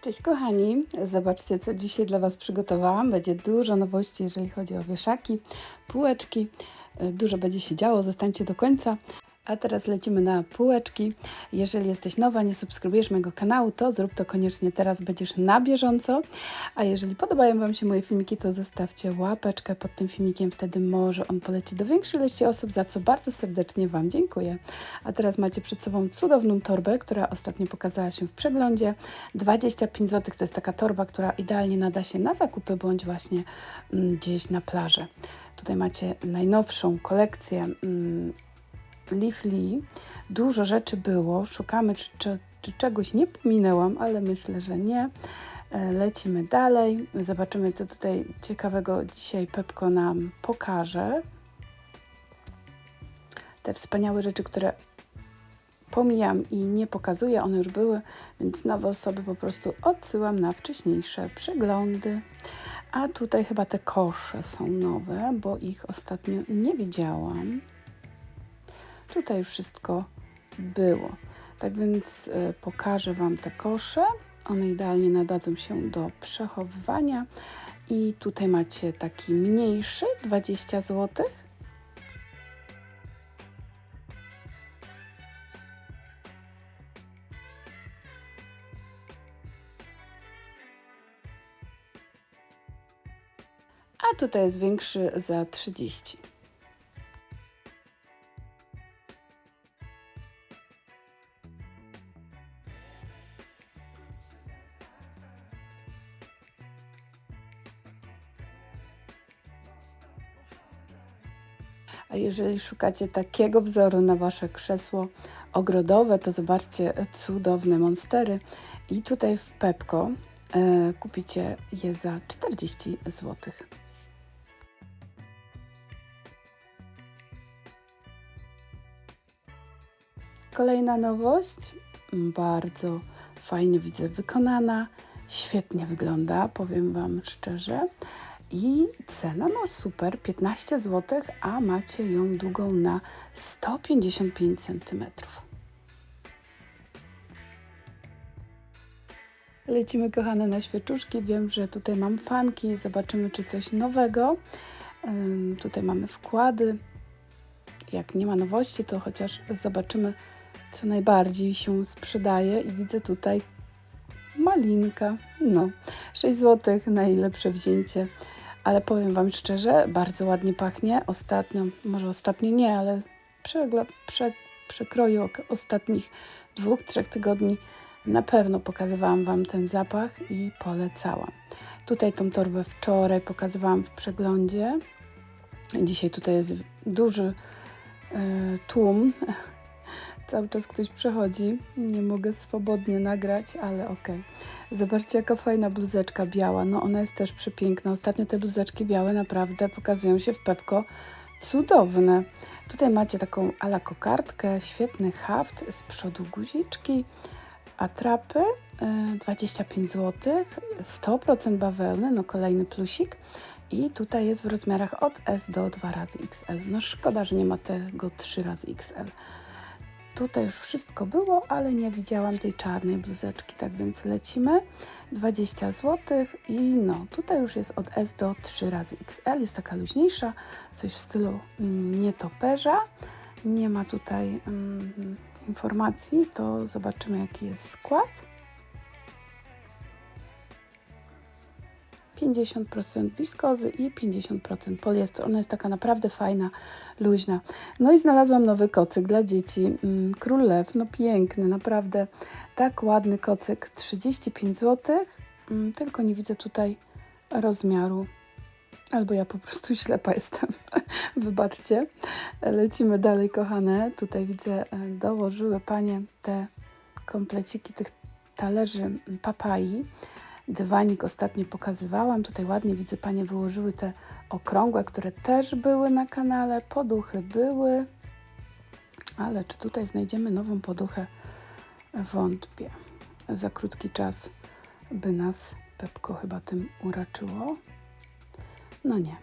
Cześć kochani, zobaczcie co dzisiaj dla Was przygotowałam. Będzie dużo nowości, jeżeli chodzi o wieszaki, półeczki. E, Dużo będzie się działo, zostańcie do końca. A teraz lecimy na półeczki. Jeżeli jesteś nowa, nie subskrybujesz mojego kanału, to zrób to koniecznie teraz, będziesz na bieżąco. A jeżeli podobają Wam się moje filmiki, to zostawcie łapeczkę pod tym filmikiem, wtedy może on poleci do większej ilości osób, za co bardzo serdecznie Wam dziękuję. A teraz macie przed sobą cudowną torbę, która ostatnio pokazała się w przeglądzie. 25 zł to jest taka torba, która idealnie nada się na zakupy bądź właśnie mm, gdzieś na plażę. Tutaj macie najnowszą kolekcję Leaf Lee. Dużo rzeczy było. Szukamy, czy, czy, czy czegoś nie pominęłam, ale myślę, że nie. E, Lecimy dalej. Zobaczymy, co tutaj ciekawego dzisiaj Pepko nam pokaże. Te wspaniałe rzeczy, które pomijam i nie pokazuję, one już były, więc nowe osoby po prostu odsyłam na wcześniejsze przeglądy. A tutaj chyba te kosze są nowe, bo ich ostatnio nie widziałam. Tutaj wszystko było. Tak więc y, pokażę Wam te kosze. One idealnie nadadzą się do przechowywania. I tutaj macie taki mniejszy, 20 zł. A tutaj jest większy za 30. A jeżeli szukacie takiego wzoru na wasze krzesło ogrodowe, to zobaczcie cudowne monstery. I tutaj w Pepko e, kupicie je za 40 zł. Kolejna nowość, bardzo fajnie widzę wykonana, świetnie wygląda, powiem Wam szczerze. I cena no super, 15 zł, a macie ją długą na 155 cm. Lecimy kochane na świeczuszki. Wiem, że tutaj mam fanki. Zobaczymy, czy coś nowego. Ym, tutaj mamy wkłady. Jak nie ma nowości, to chociaż zobaczymy, co najbardziej się sprzedaje. I widzę tutaj malinka. No, 6 zł, najlepsze wzięcie. Ale powiem Wam szczerze, bardzo ładnie pachnie. Ostatnio, może ostatnio nie, ale w prze, przekroju ostatnich dwóch, trzech tygodni na pewno pokazywałam Wam ten zapach i polecałam. Tutaj tą torbę wczoraj pokazywałam w przeglądzie. Dzisiaj tutaj jest duży y, tłum. Cały czas ktoś przechodzi. Nie mogę swobodnie nagrać, ale okej. Okay. Zobaczcie, jaka fajna bluzeczka biała. No ona jest też przepiękna. Ostatnio te bluzeczki białe naprawdę pokazują się w Pepko cudowne. Tutaj macie taką ala kokardkę, świetny haft, z przodu guziczki, atrapy, 25 zł, 100% bawełny, no kolejny plusik. I tutaj jest w rozmiarach od S do 2 razy XL. No szkoda, że nie ma tego 3 razy XL. Tutaj już wszystko było, ale nie widziałam tej czarnej bluzeczki, tak więc lecimy. 20 zł i no, tutaj już jest od S do 3 razy XL, jest taka luźniejsza, coś w stylu mm, nietoperza. Nie ma tutaj mm, informacji, to zobaczymy jaki jest skład. 50% wiskozy i 50% poliestru. Ona jest taka naprawdę fajna, luźna. No i znalazłam nowy kocyk dla dzieci. Mm, Król Lew, no piękny, naprawdę tak ładny kocyk. 35 zł, mm, tylko nie widzę tutaj rozmiaru. Albo ja po prostu ślepa jestem. Wybaczcie. Lecimy dalej, kochane. Tutaj widzę, e, dołożyły panie te kompleciki tych talerzy papai. Dywanik ostatnio pokazywałam. Tutaj ładnie widzę, panie wyłożyły te okrągłe, które też były na kanale. Poduchy były. Ale czy tutaj znajdziemy nową poduchę? Wątpię. Za krótki czas by nas Pepko chyba tym uraczyło. No nie.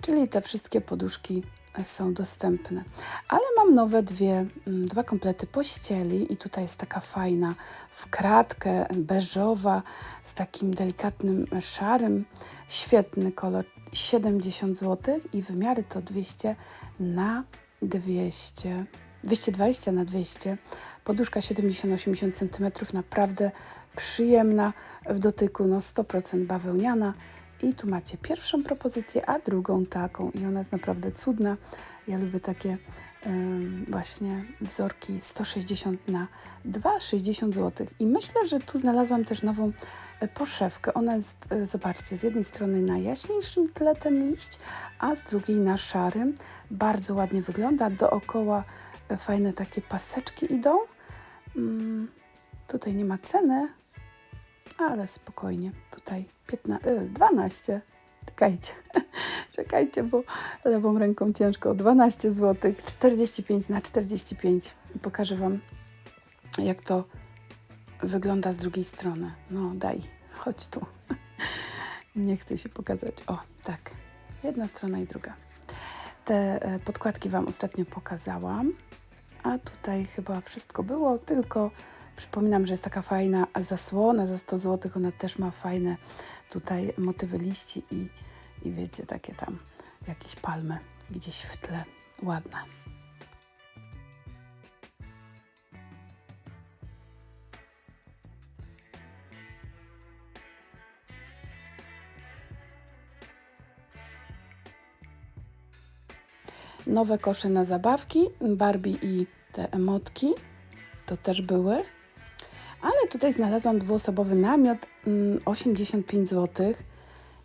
Czyli te wszystkie poduszki są dostępne. Ale mam nowe dwie, mm, dwa komplety pościeli i tutaj jest taka fajna w kratkę, beżowa, z takim delikatnym szarym, świetny kolor, 70 zł i wymiary to 200 na 200 220 na 200, poduszka 70-80 cm, naprawdę przyjemna w dotyku, no 100% bawełniana. I tu macie pierwszą propozycję, a drugą taką i ona jest naprawdę cudna. Ja lubię takie właśnie wzorki 160 na 2,60 zł. I myślę, że tu znalazłam też nową e, poszewkę. Ona jest, e, zobaczcie, z jednej strony na jaśniejszym tle ten liść, a z drugiej na szarym. Bardzo ładnie wygląda. Dookoła e, fajne takie paseczki idą. Mm, tutaj nie ma ceny, ale spokojnie. Tutaj 15, 12. Czekajcie, czekajcie, bo lewą ręką ciężko. 12 zł, 45 na 45. Pokażę Wam, jak to wygląda z drugiej strony. No daj, chodź tu. Nie chcę się pokazać. O, tak. Jedna strona i druga. Te e, podkładki Wam ostatnio pokazałam, a tutaj chyba wszystko było, tylko Przypominam, że jest taka fajna zasłona za 100 zł. Ona też ma fajne tutaj motywy liści i, i wiecie, takie tam jakieś palmy gdzieś w tle. Ładne. Nowe kosze na zabawki, Barbie i te emotki, to też były. Ale tutaj znalazłam dwuosobowy namiot, 85 mm, zł.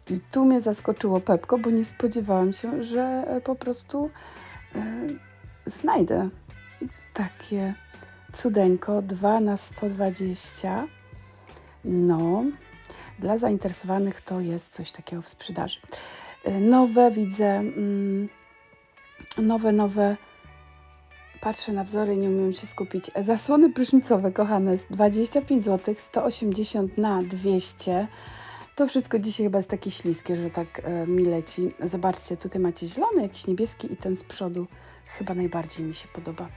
I tu mnie zaskoczyło Pepko, bo nie spodziewałam się, że e, po prostu y, znajdę takie cudeńko 2 na 120. No, dla zainteresowanych to jest coś takiego w sprzedaży. E, nowe widzę, mm, nowe, nowe Patrzę na wzory, nie umiem się skupić. Zasłony prysznicowe, kochane, jest 25 zł, 180 na 200. To wszystko dzisiaj chyba jest takie śliskie, że tak e, mi leci. Zobaczcie, tutaj macie zielony, jakiś niebieski i ten z przodu chyba najbardziej mi się podoba.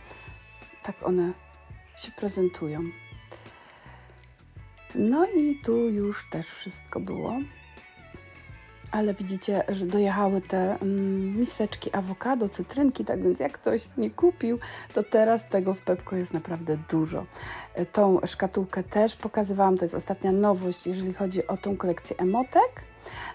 Tak one się prezentują. No i tu już też wszystko było ale widzicie, że dojechały te mm, miseczki awokado, cytrynki, tak więc jak ktoś nie kupił, to teraz tego w Pepko jest naprawdę dużo. E, tą szkatułkę też pokazywałam, to jest ostatnia nowość, jeżeli chodzi o tą kolekcję emotek.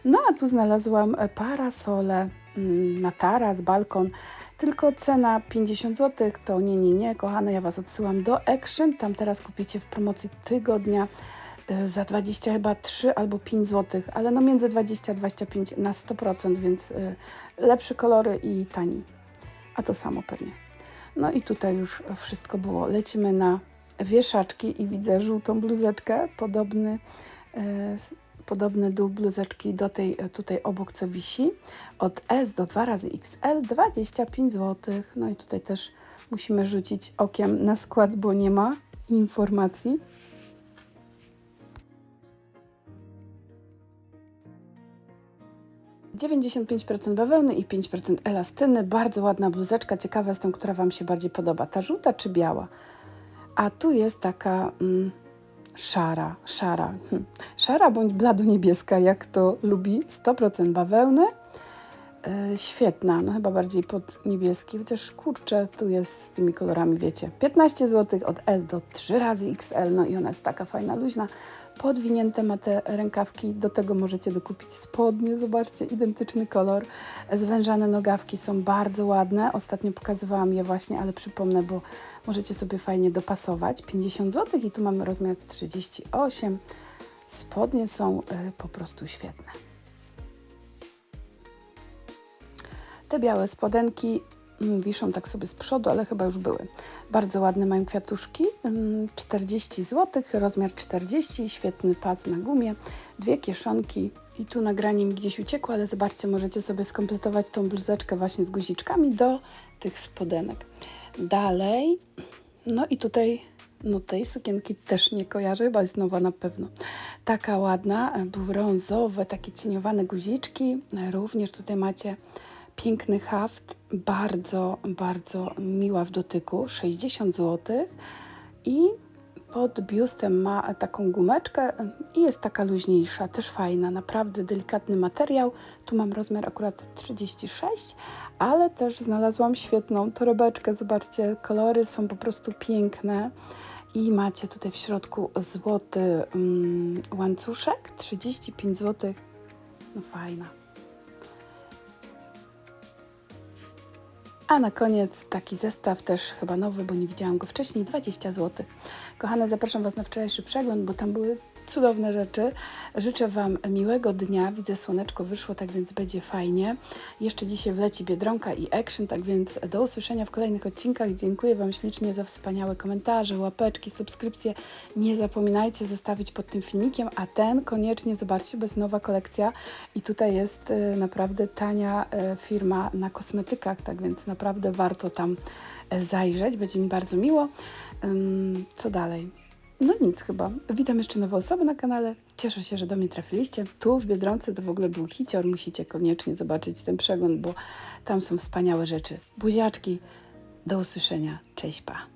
No a tu znalazłam e, parasole mm, na taras, balkon, tylko cena 50 zł, to nie, nie, nie, kochane, ja Was odsyłam do Action, tam teraz kupicie w promocji tygodnia za 20 chyba 3 albo 5 zł, ale no między 20 a 25 na 100%, więc y, lepsze kolory i tani. A to samo pewnie. No i tutaj już wszystko było. Lecimy na wieszaczki i widzę żółtą bluzeczkę, podobny, y, podobny dół bluzeczki do tej tutaj obok co wisi. Od S do 2 razy XL 25 zł. No i tutaj też musimy rzucić okiem na skład, bo nie ma informacji. 95% bawełny i 5% elastyny. Bardzo ładna bluzeczka. Ciekawa jestem, która Wam się bardziej podoba. Ta żółta czy biała? A tu jest taka mm, szara, szara. Hm. Szara bądź blado-niebieska, jak to lubi. 100% bawełny. Yy, świetna, no chyba bardziej pod niebieski, chociaż kurczę, tu jest z tymi kolorami, wiecie. 15 zł od S do 3 razy XL, no i ona jest taka fajna, luźna podwinięte ma te rękawki, do tego możecie dokupić spodnie, zobaczcie, identyczny kolor. Zwężane nogawki są bardzo ładne, ostatnio pokazywałam je właśnie, ale przypomnę, bo możecie sobie fajnie dopasować. 50 zł i tu mamy rozmiar 38. Spodnie są y, po prostu świetne. Te białe spodenki wiszą tak sobie z przodu, ale chyba już były. Bardzo ładne mają kwiatuszki, 40 mm, zł, rozmiar 40, świetny pas na gumie, dwie kieszonki i tu nagranie mi gdzieś uciekło, ale zobaczcie, możecie sobie skompletować tą bluzeczkę właśnie z guziczkami do tych spodenek. Dalej, no i tutaj no tej sukienki też nie kojarzę, chyba jest nowa na pewno. Taka ładna, brązowe, takie cieniowane guziczki. Również tutaj macie Piękny haft, bardzo, bardzo miła w dotyku, 60 zł. I pod biustem ma taką gumeczkę i jest taka luźniejsza, też fajna, naprawdę delikatny materiał. Tu mam rozmiar akurat 36, ale też znalazłam świetną torebeczkę. Zobaczcie, kolory są po prostu piękne. I macie tutaj w środku złoty mm, łańcuszek, 35 zł. No fajna. A na koniec taki zestaw, też chyba nowy, bo nie widziałam go wcześniej, 20 zł. Kochane, zapraszam Was na wczorajszy przegląd, bo tam były cudowne rzeczy. Życzę Wam miłego dnia. Widzę, słoneczko wyszło, tak więc będzie fajnie. Jeszcze dzisiaj wleci Biedronka i Action, tak więc do usłyszenia w kolejnych odcinkach. Dziękuję Wam ślicznie za wspaniałe komentarze, łapeczki, subskrypcje. Nie zapominajcie zostawić pod tym filmikiem, a ten koniecznie zobaczcie, bo jest nowa kolekcja i tutaj jest e, naprawdę tania e, firma na kosmetykach, tak więc naprawdę warto tam e, zajrzeć. Będzie mi bardzo miło. Co dalej? No nic chyba. Witam jeszcze nowe osoby na kanale. Cieszę się, że do mnie trafiliście. Tu w Biedronce to w ogóle był hicior. Musicie koniecznie zobaczyć ten przegląd, bo tam są wspaniałe rzeczy. Buziaczki. Do usłyszenia. Cześć, pa.